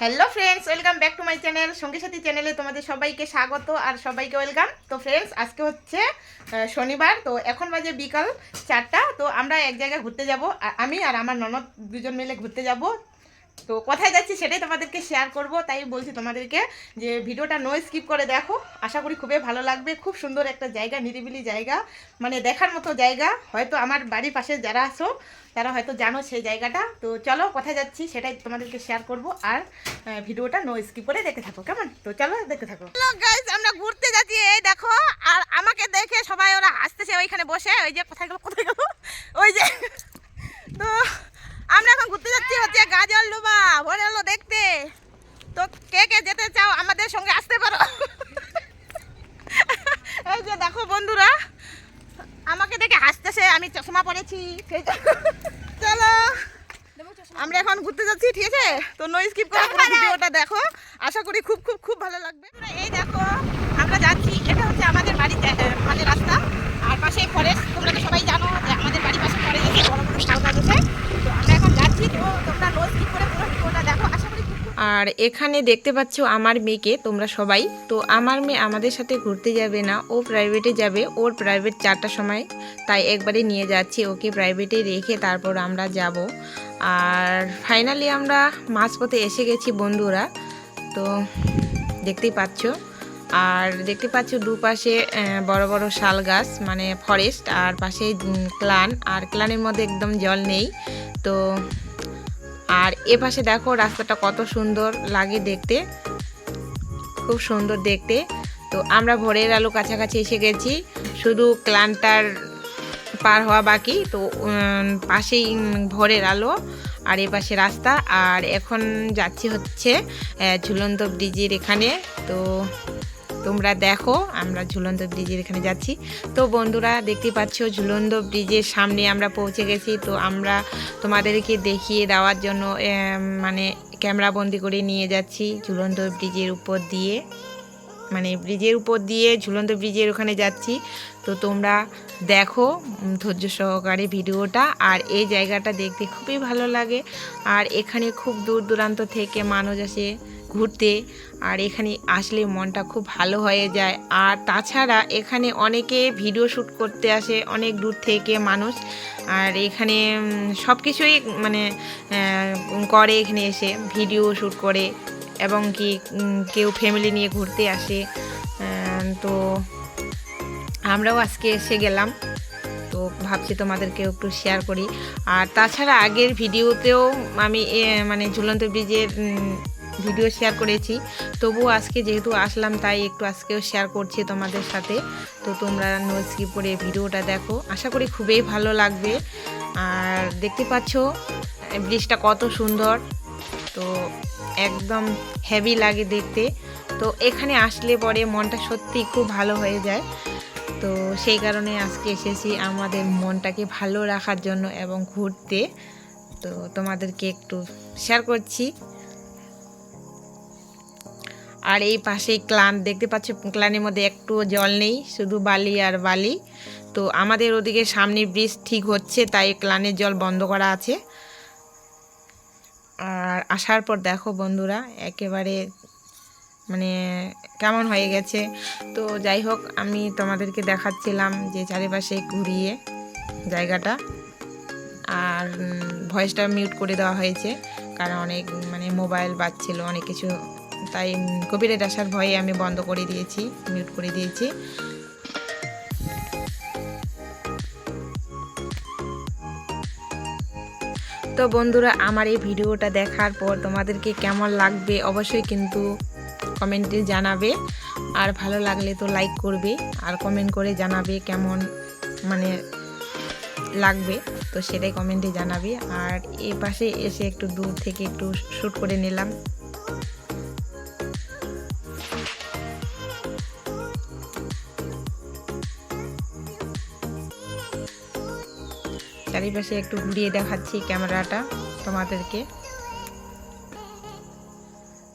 Hello friends welcome back to my channel Sangi Sathi চ্যানেলে তোমাদের সবাইকে স্বাগত আর সবাইকে ওয়েলকাম তো ফ্রেন্ডস আজকে হচ্ছে শনিবার, তো এখন বাজে বিকাল চারটা, তো আমরা এক জায়গায় ঘুরতে যাব। আমি আর আমার ননদ দুজন মিলে ঘুরতে যাব। তো কোথায় যাচ্ছি সেটাই তোমাদেরকে শেয়ার করব। তাই বলছি তোমাদেরকে যে ভিডিওটা নো স্কিপ করে দেখো। আশা করি খুবই ভালো লাগবে। খুব সুন্দর একটা জায়গা, নিরিবিলি জায়গা। মানে দেখার মতো জায়গা। হয়তো আমার বাড়ির পাশে যারা আসো তারা হয়তো জানো সেই জায়গাটা। তো চলো কোথায় যাচ্ছি সেটাই তোমাদেরকে শেয়ার করব। আর ভিডিওটা নো স্কিপ করে দেখতে থাকো, কেমন? তো চলো দেখতে থাকো। গাইস আমরা ঘুরতে যাচ্ছি, এই দেখো। আর আমাকে দেখে সবাই ওরা হাসতেছে ওইখানে বসে। ওই যে, কোথায় গেল কোথায় গেল? ওই যে তো আমরা এখন ঘুরতে যাচ্ছি হচ্ছে গাজল ডোবা ভরে হলো দেখতে তো কে কে যেতে চাও আমাদের সঙ্গে আসতে পারো। এই যে দেখো বন্ধুরা আমাকে দেখে হাসতেছে আমি চশমা পরেছি চলো আমরা এখন ঘুরতে যাচ্ছি ঠিক আছে? তো নো স্কিপ করে পুরো ভিডিওটা দেখো। আশা করি খুব খুব খুব ভালো লাগবে এই দেখো আমরা যাচ্ছি এটা হচ্ছে আমাদের বাড়ি মানে রাস্তা আর পাশে ফরেস্ট তোমরা তো সবাই জানো যে আমাদের বাড়ির পাশে ফরেস্ট আছে বড় বড় শাল গাছ আছে তো আমরা এখন যাচ্ছি তো তোমরা নো স্কিপ করে পুরো ভিডিওটা দেখো আশা করি খুব খুব আর এখানে দেখতে পাচ্ছ আমার মেয়েকে, তোমরা সবাই। তো আমার মেয়ে আমাদের সাথে ঘুরতে যাবে না, ও প্রাইভেটে যাবে, ওর প্রাইভেট চারটার সময়। তাই একবারে নিয়ে যাচ্ছি, ওকে প্রাইভেটে রেখে তারপর আমরা যাব। আর ফাইনালি আমরা মাঝপথে এসে গেছি বন্ধুরা। তো দেখতেই পাচ্ছ। আর দেখতে পাচ্ছ দুপাশে বড় বড় শাল গাছ মানে ফরেস্ট আর পাশে ক্লান আর ক্লানের মধ্যে একদম জল নেই। তো আর এ পাশে দেখো রাস্তাটা কত সুন্দর লাগে দেখতে। খুব সুন্দর দেখতে। তো আমরা ভোরের আলো কাছাকাছি এসে গেছি। শুধু ক্লানটার পার হওয়া বাকি। তো পাশেই ভোরের আলো আর এ পাশে রাস্তা। আর এখন যাচ্ছি হচ্ছে ঝুলন্ত ব্রিজের এখানে। তো তোমরা দেখো, আমরা ঝুলন্ত ব্রিজের এখানে যাচ্ছি। তো বন্ধুরা, দেখতে পাচ্ছ ঝুলন্ত ব্রিজের সামনে আমরা পৌঁছে গেছি। তো আমরা তোমাদেরকে দেখিয়ে দেওয়ার জন্য মানে ক্যামেরা বন্দি করে নিয়ে যাচ্ছি ঝুলন্ত ব্রিজের উপর দিয়ে। মানে ব্রিজের উপর দিয়ে ঝুলন্ত ব্রিজের ওখানে যাচ্ছি। তো তোমরা দেখো ধৈর্য সহকারে ভিডিওটা। আর এই জায়গাটা দেখতে খুবই ভালো লাগে। আর এখানে খুব দূর দূরান্ত থেকে মানুষ আসে। ঘুরতে আর এখানে আসলে মনটা খুব ভালো হয়ে যায়। আর তাছাড়া এখানে অনেকে ভিডিও শ্যুট করতে আসে, অনেক দূর থেকে মানুষ। আর এখানে সব কিছুই মানে করে এখানে এসে ভিডিও শ্যুট করে এবং কি কেউ ফ্যামিলি নিয়ে ঘুরতে আসে। তো আমরাও আজকে এসে গেলাম। তো ভাবছি তোমাদেরকেও একটু শেয়ার করি। আর তাছাড়া আগের ভিডিওতেও আমি মানে ঝুলন্ত ব্রিজের ভিডিও শেয়ার করেছি। তবুও আজকে যেহেতু আসলাম, তাই একটু আজকেও শেয়ার করছি তোমাদের সাথে। তো তোমরা নো স্কিপ করে ভিডিওটা দেখো। আশা করি খুবই ভালো লাগবে। আর দেখতে পাচ্ছ, ব্রিজটা কত সুন্দর। তো একদম হেভি লাগে দেখতে। তো এখানে আসলে পরে মনটা সত্যি খুব ভালো হয়ে যায়। তো সেই কারণে আজকে এসেছি আমাদের মনটাকে ভালো রাখার জন্য এবং ঘুরতে। তো তোমাদেরকে একটু শেয়ার করছি। আর এই পাশেই ক্লান, দেখতে পাচ্ছ ক্লানের মধ্যে একটু জল নেই, শুধু বালি আর বালি। তো আমাদের ওদিকে সামনে ব্রিজ ঠিক হচ্ছে, তাই ক্লানের জল বন্ধ করা আছে। আর আসার পর দেখো বন্ধুরা, একেবারে মানে কেমন হয়ে গেছে। তো যাই হোক, আমি তোমাদেরকে দেখাচ্ছিলাম যে চারিপাশে ঘুরিয়ে জায়গাটা। আর ভয়েসটা মিউট করে দেওয়া হয়েছে, কারণ অনেক মানে মোবাইল বাজছিল, অনেক কিছু তাই কপিরাইট আসার ভয়ে আমি বন্ধ করে দিয়েছি মিউট করে দিয়েছি। তো বন্ধুরা, আমার এই ভিডিওটা দেখার পর তোমাদেরকে কেমন লাগবে অবশ্যই কিন্তু কমেন্টে জানাবে। আর ভালো লাগলে তো লাইক করবে, আর কমেন্ট করে জানাবে কেমন মানে লাগবে, তো সেটাই কমেন্টে জানাবে। আর এ পাশে এসে একটু দূর থেকে একটু শ্যুট করে নিলাম। চারিপাশে একটু ঘুরিয়ে দেখাচ্ছি ক্যামেরাটা তোমাদেরকে।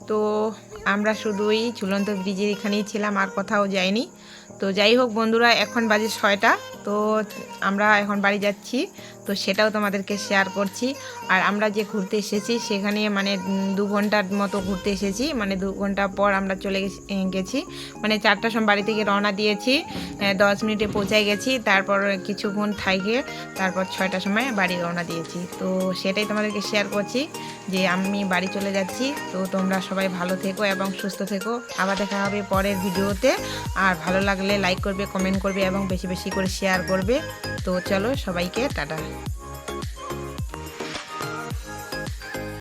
তো আমরা শুধুই ঝুলন্ত ব্রিজের এখানেই ছিলাম, আর কোথাও যাইনি। তো যাই হোক বন্ধুরা, এখন বাজে ছয়টা। তো আমরা এখন বাড়ি যাচ্ছি। তো সেটাও তোমাদেরকে শেয়ার করছি। আর আমরা যে ঘুরতে এসেছি, সেখানে মানে দু ঘণ্টার মতো ঘুরতে এসেছি। মানে দু ঘণ্টা পর আমরা চলে গেছি- গেছি। মানে চারটার সময় বাড়ি থেকে রওনা দিয়েছি। দশ মিনিটে পৌঁছায় গেছি। তারপর কিছুক্ষণ থাইকে তারপর ছয়টার সময় বাড়ি রওনা দিয়েছি। তো সেটাই তোমাদেরকে শেয়ার করছি যে আমি বাড়ি চলে যাচ্ছি। তো তোমরা সবাই ভালো থেকো এবং সুস্থ থেকো। আবার দেখা হবে পরের ভিডিওতে আর ভালো লাগলে লাইক করবে কমেন্ট করবে এবং বেশি বেশি করে শেয়ার করবে। তো চলো সবাইকে টাটা।